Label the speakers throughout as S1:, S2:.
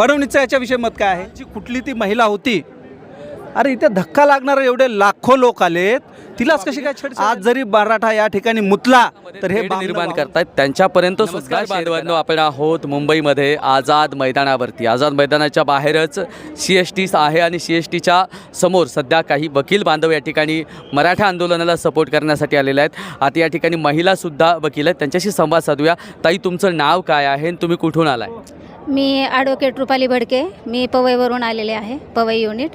S1: फडणवीसचं याच्याविषयी मत काय आहे? जी कुठली ती महिला होती अरे इथे धक्का लागणारे एवढे लाखो लोक आलेत. तिलाच कशी काय छेड आज जरी मराठा या ठिकाणी मुतला तर हे
S2: निर्माण करतायत. त्यांच्यापर्यंत सुद्धा बांधवांनो आपण आहोत मुंबईमध्ये आझाद मैदानावरती. आझाद मैदानाच्या बाहेरच सी एस टी आहे आणि सी एस टीच्या समोर सध्या काही वकील बांधव या ठिकाणी मराठा आंदोलनाला सपोर्ट करण्यासाठी आलेले आहेत. आता या ठिकाणी महिलासुद्धा वकील आहेत. त्यांच्याशी संवाद साधूया. ताई तुमचं नाव काय आहे आणि तुम्ही कुठून आलाय?
S3: मी ॲडव्होकेट रुपाली भडके. मी पवईवरून आलेले आहे पवई युनिट.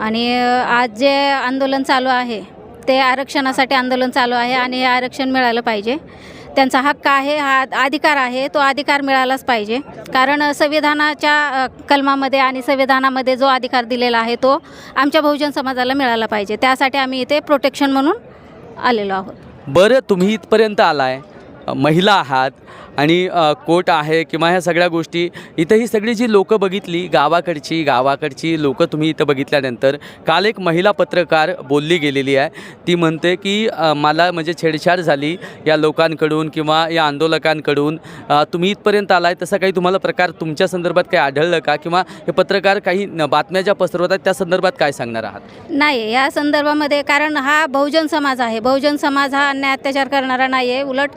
S3: आणि आज जे आंदोलन चालू आहे ते आरक्षणासाठी आंदोलन चालू आहे आणि हे आरक्षण मिळालं पाहिजे. त्यांचा हक्क आहे हा अधिकार आहे तो अधिकार मिळालाच पाहिजे. कारण संविधानाच्या कलमामध्ये आणि संविधानामध्ये जो अधिकार दिलेला आहे तो आमच्या बहुजन समाजाला मिळाला पाहिजे. त्यासाठी आम्ही इथे प्रोटेक्शन म्हणून आलेलो आहोत.
S2: बरं तुम्ही इथपर्यंत आलाय. महिला आहात. आणि कोट आहे किंवा ह्या सगळ्या गोष्टी इथं ही सगळी जी लोकं बघितली गावाकडची गावाकडची लोकं तुम्ही इथं बघितल्यानंतर काल एक महिला पत्रकार बोलली गेलेली आहे. ती म्हणते की मला म्हणजे छेडछाड झाली या लोकांकडून किंवा या आंदोलकांकडून. तुम्ही इथपर्यंत आलाय तसा काही तुम्हाला प्रकार तुमच्या संदर्भात काही आढळलं का? किंवा हे पत्रकार काही बातम्या ज्या पसरवत त्या संदर्भात काय सांगणार आहात?
S3: नाही या संदर्भामध्ये कारण हा बहुजन समाज आहे. बहुजन समाज हा अन्याय अत्याचार करणारा नाही आहे उलट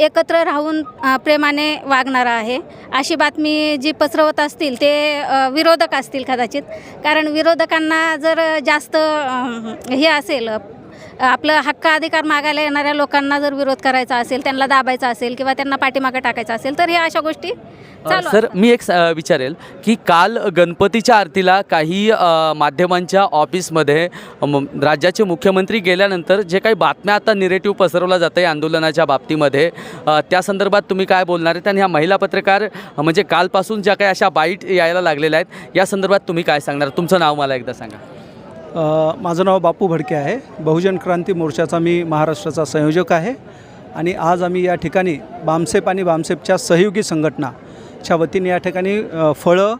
S3: एकत्र राहून प्रेमाने वागणारा आहे. अशी बातमी जी पसरवत असतील ते विरोधक असतील कदाचित. कारण विरोधकांना जर जास्त हे असेल आपलं हक्क अधिकार मागायला येणाऱ्या लोकांना जर विरोध करायचा असेल त्यांना दाबायचा असेल किंवा त्यांना पाठीमागं टाकायचं असेल तर ह्या अशा गोष्टी चालू
S2: सर मी एक विचारेल की काल गणपतीच्या आरतीला काही माध्यमांच्या ऑफिसमध्ये म- राज्याचे मुख्यमंत्री गेल्यानंतर जे काही बातम्या आता निरेटिव्ह पसरवला जातं आहे आंदोलनाच्या बाबतीमध्ये त्या संदर्भात तुम्ही काय बोलणार आहेत? आणि ह्या महिला पत्रकार म्हणजे कालपासून ज्या काही अशा बाईट यायला लागलेल्या आहेत या संदर्भात तुम्ही काय सांगणार? तुमचं नाव मला एकदा सांगा.
S1: माझं नाव बापू भडके आहे. बहुजन क्रांती मोर्चाचा मी महाराष्ट्राचा संयोजक आहे. आणि आज आम्ही या ठिकाणी बामसेप आणि बामसेपच्या सहयोगी संघटनाच्या वतीने या ठिकाणी फळं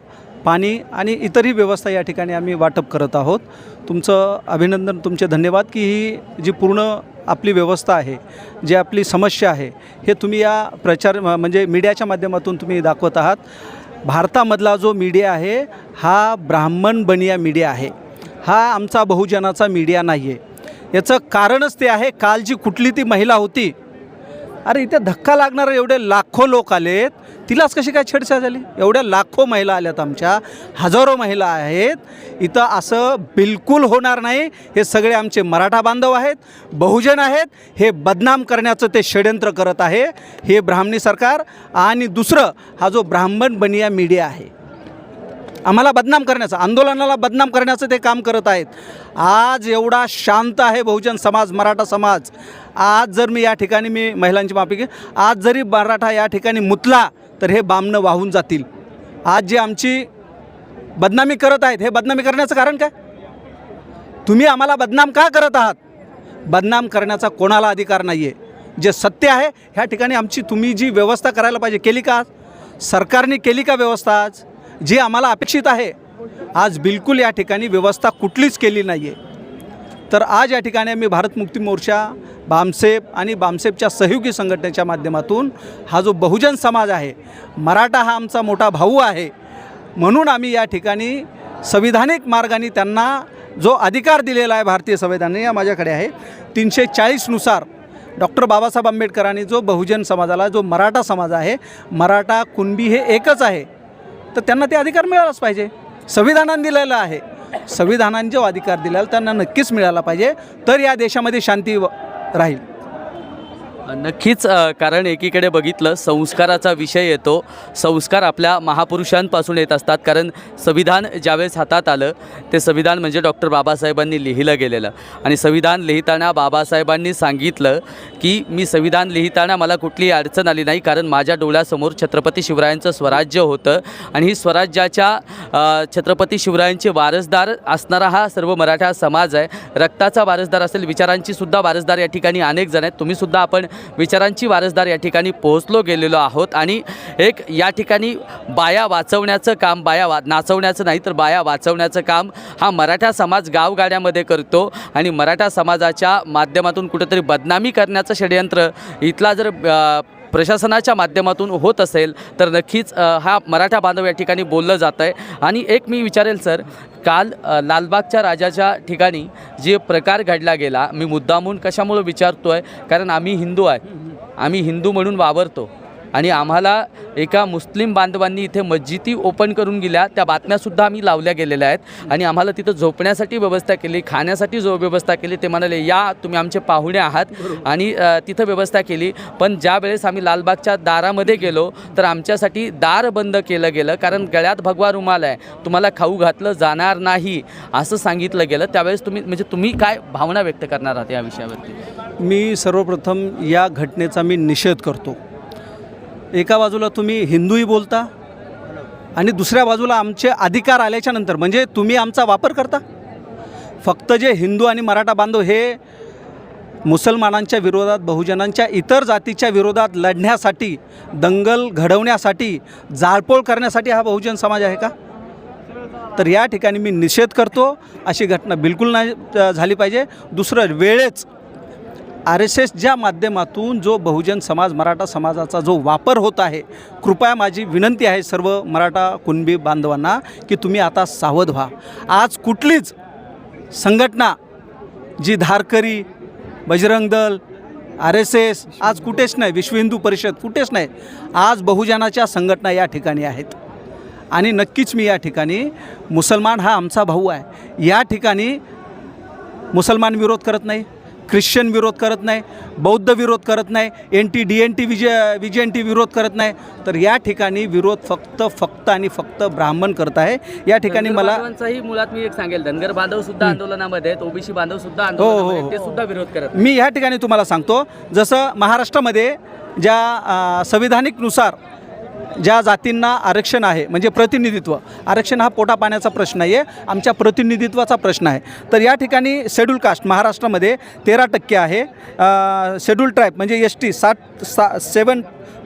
S1: पाणी आणि इतरही व्यवस्था या ठिकाणी आम्ही वाटप करत आहोत. तुमचं अभिनंदन तुमचे धन्यवाद की ही जी पूर्ण आपली व्यवस्था आहे जी आपली समस्या आहे हे तुम्ही या प्रचार म- म्हणजे मीडियाच्या माध्यमातून तुम्ही दाखवत आहात. भारतामधला जो मीडिया आहे हा ब्राह्मण बनिया मीडिया आहे. हा आमचा बहुजनाचा मीडिया नाही आहे याचं कारणच ते आहे काल जी कुठली ती महिला होती अरे इथे धक्का लागणारे एवढे लाखो लोक आलेत तिलाच कशी काय छेडछाड झाली? एवढ्या लाखो महिला आल्यात आमच्या हजारो महिला आहेत इथं असं बिलकुल होणार नाही हे सगळे आमचे मराठा बांधव आहेत बहुजन आहेत हे बदनाम करण्याचं ते षडयंत्र करत आहे हे ब्राह्मणी सरकार आणि दुसरं हा जो ब्राह्मण बनिया मीडिया आहे. आम्हाला बदनाम करण्याचं आंदोलनाला बदनाम करण्याचं ते काम करत आहेत. आज एवढा शांत आहे बहुजन समाज मराठा समाज. आज जर मी या ठिकाणी मी महिलांची माफी घे आज जरी मराठा या ठिकाणी मुतला तर हे बामणं वाहून जातील. आज जे आमची बदनामी करत आहेत हे बदनामी करण्याचं कारण काय? तुम्ही आम्हाला बदनाम का करत आहात? बदनाम करण्याचा कोणाला अधिकार नाही आहे जे सत्य आहे ह्या ठिकाणी आमची तुम्ही जी व्यवस्था करायला पाहिजे केली का सरकारने केली का व्यवस्था आज? जी आम्हाला अपेक्षित आहे. आज बिलकुल या ठिकाणी व्यवस्था कुठलीच केली नाही आहे तर आज या ठिकाणी आम्ही भारत मुक्ती मोर्चा बामसेप आणि बामसेपच्या सहयोगी संघटनेच्या माध्यमातून हा जो बहुजन समाज आहे मराठा हा आमचा मोठा भाऊ आहे म्हणून आम्ही या ठिकाणी संविधानिक मार्गाने त्यांना जो अधिकार दिलेला आहे भारतीय संविधानाने या माझ्याकडे आहे तीनशे चाळीसनुसार डॉक्टर बाबासाहेब आंबेडकरांनी जो बहुजन समाजाला जो मराठा समाज आहे मराठा कुणबी हे एकच आहे. तर त्यांना ते अधिकार मिळालाच पाहिजे. संविधानाने दिलेलं आहे. संविधानाने जो अधिकार दिलेला त्यांना नक्कीच मिळाला पाहिजे. तर या देशामध्ये शांती राहील.
S2: नक्कीच कारण एकीकडे बघितलं संस्काराचा विषय येतो. संस्कार आपल्या महापुरुषांपासून येत असतात. कारण संविधान ज्यावेळेस हातात आलं ते संविधान म्हणजे डॉक्टर बाबासाहेबांनी लिहिलं गेलेलं. आणि संविधान लिहिताना बाबासाहेबांनी सांगितलं की मी संविधान लिहिताना मला कुठलीही अडचण आली नाही कारण माझ्या डोळ्यासमोर छत्रपती शिवरायांचं स्वराज्य होतं. आणि ही स्वराज्याच्या छत्रपती शिवरायांचे वारसदार असणारा हा सर्व मराठा समाज आहे. रक्ताचा वारसदार असेल विचारांची सुद्धा वारसदार या ठिकाणी अनेक जण आहेत. तुम्हीसुद्धा आपण विचारांची वारसदार या ठिकाणी पोहोचलो गेलेलो आहोत आणि एक या ठिकाणी बाया वाचवण्याचं काम बाया वा नाचवण्याचं नाही तर बाया वाचवण्याचं काम हा मराठा समाज गावगाड्यामध्ये करतो आणि मराठा समाजाच्या माध्यमातून कुठंतरी बदनामी करण्याचं षडयंत्र इथला जर प्रशासनाच्या माध्यमातून होत असेल तर नक्कीच हा मराठा बांधव या ठिकाणी बोललं जात आहे. आणि एक मी विचारेल सर काल लालबागच्या राजाच्या ठिकाणी जे प्रकार घडला गेला मी मुद्दामून कशामुळे विचारतो आहे कारण आम्ही हिंदू आहे. आम्ही हिंदू म्हणून वावरतो. आणि आम्हाला एका मुस्लिम बांधवांनी इथे मस्जिदी ओपन करून गेल्या. त्या बातम्यासुद्धा आम्ही लावल्या गेलेल्या आहेत. आणि आम्हाला तिथं झोपण्यासाठी व्यवस्था केली खाण्यासाठी जो व्यवस्था केली ते म्हणाले या तुम्ही आमचे पाहुणे आहात. आणि तिथं व्यवस्था केली. पण ज्या वेळेस आम्ही लालबागच्या दारामध्ये गेलो तर आमच्यासाठी दार बंद केलं गेलं. कारण गळ्यात भगवा रुमाल आहे. तुम्हाला खाऊ घातलं जाणार नाही असं सांगितलं गेलं. त्यावेळेस तुम्ही म्हणजे तुम्ही काय भावना व्यक्त करणार आहात या विषयावरती?
S1: मी सर्वप्रथम या घटनेचा मी निषेध करतो. एका बाजूला तुम्ही हिंदूही बोलता आणि दुसऱ्या बाजूला आमचे अधिकार आल्याच्यानंतर म्हणजे तुम्ही आमचा वापर करता? फक्त जे हिंदू आणि मराठा बांधव हे मुसलमानांच्या विरोधात बहुजनांच्या इतर जातीच्या विरोधात लढण्यासाठी दंगल घडवण्यासाठी जाळपोळ करण्यासाठी हा बहुजन समाज आहे का? तर या ठिकाणी मी निषेध करतो अशी घटना बिलकुल नाही झाली पाहिजे. दुसरं वेळेच आर एस एसच्या माध्यमातून जो बहुजन समाज मराठा समाजाचा जो वापर होत आहे कृपया माझी विनंती आहे सर्व मराठा कुणबी बांधवांना की तुम्ही आता सावध व्हा. आज कुठलीच संघटना जी धारकरी Bajrang Dal R S S आज कुठेच नाही विश्व हिंदू परिषद कुठेच नाही आज बहुजनाच्या संघटना या ठिकाणी आहेत. आणि नक्कीच मी या ठिकाणी मुसलमान हा आमचा भाऊ आहे. या ठिकाणी मुसलमान विरोध करत नाही. ख्रिश्चन विरोध करत नाही बौद्ध विरोध करत नाही N T D N T विजय विजय एन टी विरोध करत नाही. तर या ठिकाणी विरोध फक्त फक्त आणि फक्त ब्राह्मण करत आहे. या ठिकाणी मला
S2: मुळात मी एक सांगेल. धनगर बांधव सुद्धा आंदोलनामध्ये आहेत ओबीसी बांधव सुद्धा
S1: हो, हो.
S2: ते सुद्धा विरोध करत
S1: मी ह्या ठिकाणी तुम्हाला सांगतो जसं महाराष्ट्रामध्ये ज्या संविधानिकनुसार ज्या जातींना आरक्षण आहे म्हणजे प्रतिनिधित्व आरक्षण हा पोटा पाण्याचा प्रश्न आहे आमच्या प्रतिनिधित्वाचा प्रश्न आहे. तर या ठिकाणी शेड्यूल कास्ट महाराष्ट्रामध्ये तेरा टक्के आहे. शेड्यूल ट्राईब म्हणजे एस टी साठ सा सेवन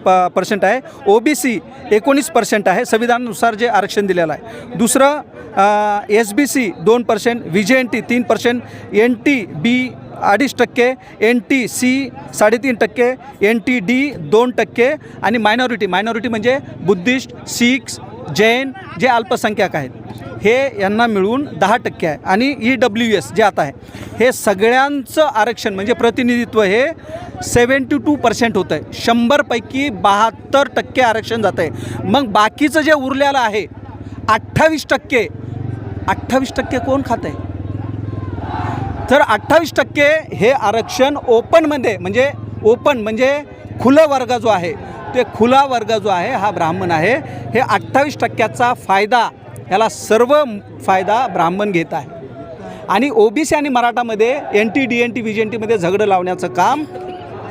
S1: प पर्सेंट आहे. ओ बी सी एकोणीस पर्सेंट आहे संविधानानुसार जे आरक्षण दिलेलं आहे. दुसरं एस बी सी दोन percent V J N T तीन पर्सेंट एन टी बी अडीच टक्के एन टी सी साडेतीन टक्के एन टी डी दोन टक्के आणि मायनॉरिटी मायनॉरिटी म्हणजे बुद्धिस्ट सिख्स जैन जे अल्पसंख्याक आहेत. हे यांना मिळून दहा टक्के आहे. आणि ई डब्ल्यू एस जे आता आहे हे सगळ्यांचं आरक्षण म्हणजे प्रतिनिधित्व हे सेवन्टी टू पर्सेंट होतं आहे. शंभरपैकी बहात्तर टक्के आरक्षण जातं आहे. मग बाकीचं जे उरलेलं आहे अठ्ठावीस टक्के. अठ्ठावीस टक्के कोण खातं आहे? तर अठ्ठावीस टक्के हे आरक्षण ओपनमध्ये म्हणजे ओपन म्हणजे खुलं वर्ग जो आहे ते खुला वर्ग जो आहे हा ब्राह्मण आहे. हे अठ्ठावीस टक्क्याचा फायदा याला सर्व फायदा ब्राह्मण घेत आहे. आणि ओबीसी आणि मराठामध्ये N T D N T V G N टीमध्ये झगडं लावण्याचं काम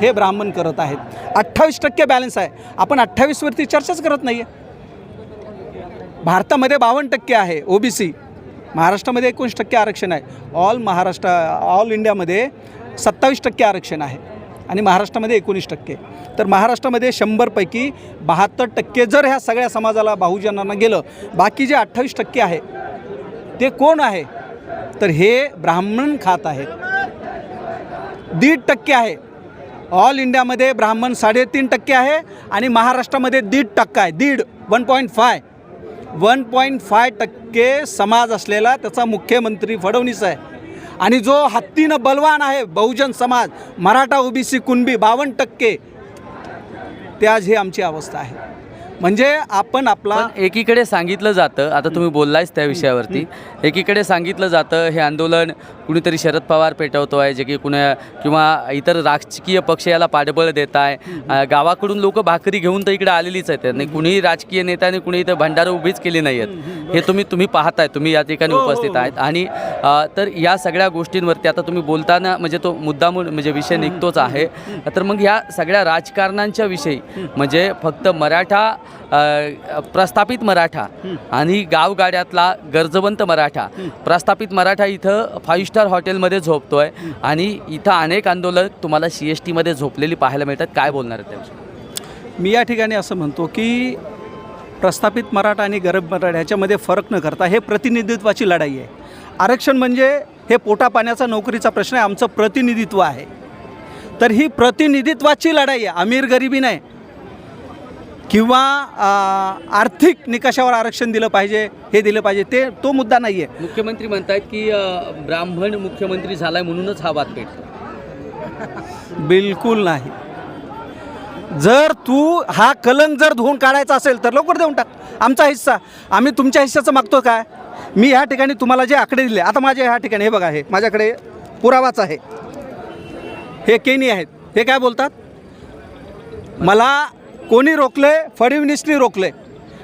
S1: हे ब्राह्मण करत आहेत. अठ्ठावीस टक्के बॅलन्स आहे. आपण अठ्ठावीसवरती चर्चाच करत नाही आहे भारतामध्ये बावन्न टक्के आहे ओ बी सी महाराष्ट्रामध्ये एकोणीस टक्के आरक्षण आहे. ऑल महाराष्ट्र ऑल इंडियामध्ये सत्तावीस टक्के आरक्षण आहे आणि महाराष्ट्रामध्ये एकोणीस टक्के. तर महाराष्ट्रामध्ये शंभरपैकी बहात्तर टक्के जर ह्या सगळ्या समाजाला बहुजनांना गेलं बाकी जे अठ्ठावीस टक्के आहे ते कोण आहे? तर हे ब्राह्मण खात आहे दीड टक्के आहे. ऑल इंडियामध्ये ब्राह्मण साडेतीन टक्के आहे आणि महाराष्ट्रामध्ये दीड टक्का आहे. दीड one point five one point five टक्के समाज असलेला त्याचा मुख्यमंत्री फडणवीस आहे. आणि जो हत्तीनं बलवान आहे बहुजन समाज मराठा ओबीसी कुणबी बावन्न टक्के ते आज ही आमची अवस्था आहे. म्हणजे आपण आपला
S2: पण एकीकडे सांगितलं जातं आता तुम्ही बोललायच त्या विषयावरती एकीकडे सांगितलं जातं हे आंदोलन कुणीतरी शरद पवार पेटवतो आहे जे की कुणा किंवा इतर राजकीय पक्ष याला पाठबळ देत आहे गावाकडून लोक भाकरी घेऊन तर इकडे आलेलीच आहेत. आणि कुणीही राजकीय नेत्याने कुणी इथं भंडारं उभीच केली नाही आहेत. हे तुम्ही तुम्ही पाहताय तुम्ही या ठिकाणी
S1: हो, हो,
S2: उपस्थित
S1: हो.
S2: आहेत. आणि तर या सगळ्या गोष्टींवरती आता तुम्ही बोलताना म्हणजे तो मुद्दा म्हणजे विषय निघतोच आहे. तर मग ह्या सगळ्या राजकारणांच्या विषयी म्हणजे फक्त मराठा प्रस्थापित मराठा आणि गावगाड्यातला गरजवंत मराठा. प्रस्थापित मराठा इथं फाईव्ह स्टार हॉटेलमध्ये झोपतोय आणि इथं अनेक आंदोलक तुम्हाला सी एस टीमध्ये झोपलेली पाहायला मिळतात. काय बोलणार आहेत त्यांच्या
S1: मी या ठिकाणी असं म्हणतो की प्रस्थापित मराठा आणि गरीब मराठा ह्याच्यामध्ये फरक न करता हे प्रतिनिधित्वाची लढाई आहे. आरक्षण म्हणजे हे पोटा पाण्याचा नोकरीचा प्रश्न आहे आमचं प्रतिनिधित्व आहे. तर ही प्रतिनिधित्वाची लढाई आहे. अमीर गरिबी नाही. किंवा आर्थिक निकषावर आरक्षण दिलं पाहिजे हे दिलं पाहिजे ते तो मुद्दा नाही आहे
S2: मुख्यमंत्री म्हणतायत की ब्राह्मण मुख्यमंत्री झालाय म्हणूनच हा वाद पेटतो.
S1: बिलकुल नाही. जर तू हा कलंक जर धुवून काढायचा असेल तर लवकर देऊन टाक. आमचा हिस्सा. आम्ही तुमच्या हिस्साचं मागतो काय? मी ह्या ठिकाणी तुम्हाला जे आकडे दिले आता माझ्या ह्या ठिकाणी हे बघा हे माझ्याकडे पुरावाच आहे. हे केनी आहेत. हे काय बोलतात? मला कोणी रोखले? फडणवीसनी रोखले.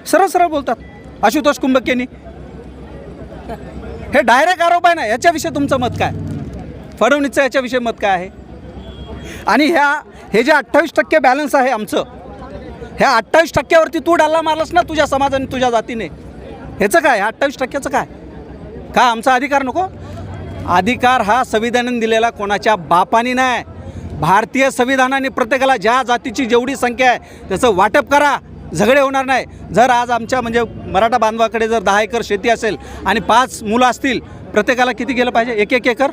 S1: सरळ सरळ बोलतात. आशुतोष कुंभकेनी हे डायरेक्ट आरोप आहे ना याच्याविषयी तुमचं मत काय? फडणवीसचं याच्याविषयी मत काय आहे? आणि ह्या हे जे अठ्ठावीस टक्के बॅलन्स आहे आमचं ह्या अठ्ठावीस टक्क्यावरती तू डाल्ला मारलास ना तुझ्या समाजाने तुझ्या जातीने. ह्याचं काय? अठ्ठावीस टक्क्याचं काय? का आमचा अधिकार नको? अधिकार हा संविधानाने दिलेला कोणाच्या बापानी नाही. भारतीय संविधानाने प्रत्येकाला ज्या जातीची जेवढी संख्या आहे त्याचं वाटप करा झगडे होणार नाही. जर आज आमच्या म्हणजे मराठा बांधवाकडे जर दहा एकर शेती असेल आणि पाच मुलं असतील प्रत्येकाला किती गेलं पाहिजे? एक एक एकर?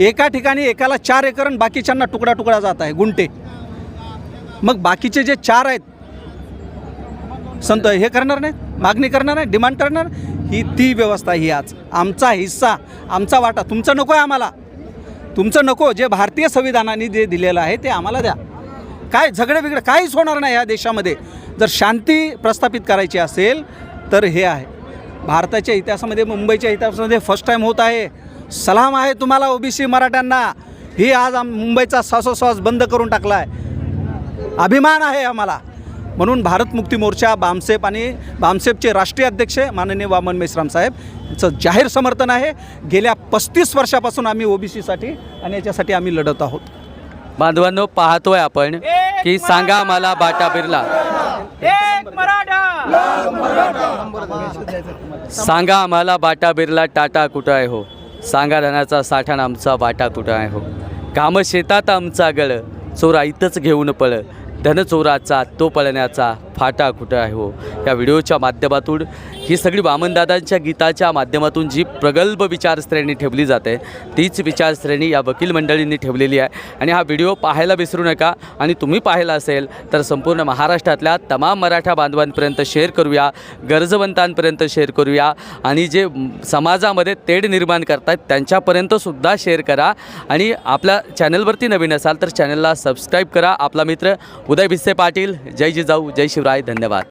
S1: एका ठिकाणी एकाला चार एकर आणि बाकीच्यांना तुकडा तुकडा जात आहे गुंटे मग बाकीचे जे चार आहेत संत हे करणार नाहीत? मागणी करणार नाही डिमांड करणार? ही ती व्यवस्था ही आज. आमचा हिस्सा आमचा वाटा. तुमचं नको आहे आम्हाला. तुमचं नको जे भारतीय संविधानाने जे दिलेलं आहे ते आम्हाला द्या. काय झगडे बिगडे काहीच होणार नाही या देशामध्ये. जर शांती प्रस्थापित करायची असेल तर हे आहे. भारताच्या इतिहासामध्ये मुंबईच्या इतिहासामध्ये फर्स्ट टाईम होत आहे. सलाम आहे तुम्हाला ओबीसी मराठ्यांना. ही आज आम मुंबईचा श्वासोश्वास बंद करून टाकला आहे अभिमान आहे आम्हाला. म्हणून भारत मुक्ती मोर्चा बामसेप आणि बामसेपचे राष्ट्रीय अध्यक्ष माननीय वामन मेश्राम साहेब यांचं जाहीर समर्थन आहे. गेल्या पस्तीस वर्षापासून आम्ही ओबीसीसाठी आणि याच्यासाठी आम्ही लढत आहोत.
S2: बांधवांनो पाहतोय आपण की सांगा आम्हाला बाटा बिर्ला. सांगा आम्हाला बाटा बिर्ला टाटा कुठं आहे हो? सांगा धनाचा साठा आमचा वाटा कुठं आहे हो? कामं शेतात आमचा गळ चोरा इथंच घेऊन पळ. धनचोराचा तो पळण्याचा फाटा कुठं आहे हो? या व्हिडिओच्या माध्यमातून ही सगळी वामनदादांच्या गीताच्या माध्यमातून जी प्रगल्भ विचारश्रेणी ठेवली जाते तीच विचारश्रेणी या वकील मंडळींनी ठेवलेली आहे. आणि हा व्हिडिओ पाहायला विसरू नका आणि तुम्ही पाहिला असेल तर संपूर्ण महाराष्ट्रातल्या तमाम मराठा बांधवांपर्यंत शेअर करूया गरजवंतांपर्यंत शेअर करूया आणि जे समाजामध्ये तेढ निर्माण करतात त्यांच्यापर्यंतसुद्धा शेअर करा. आणि आपल्या चॅनलवरती नवीन असाल तर चॅनलला सबस्क्राईब करा. आपला मित्र उदय भिस्से पाटील. जय जिजाऊ. जय शिवराय. धन्यवाद.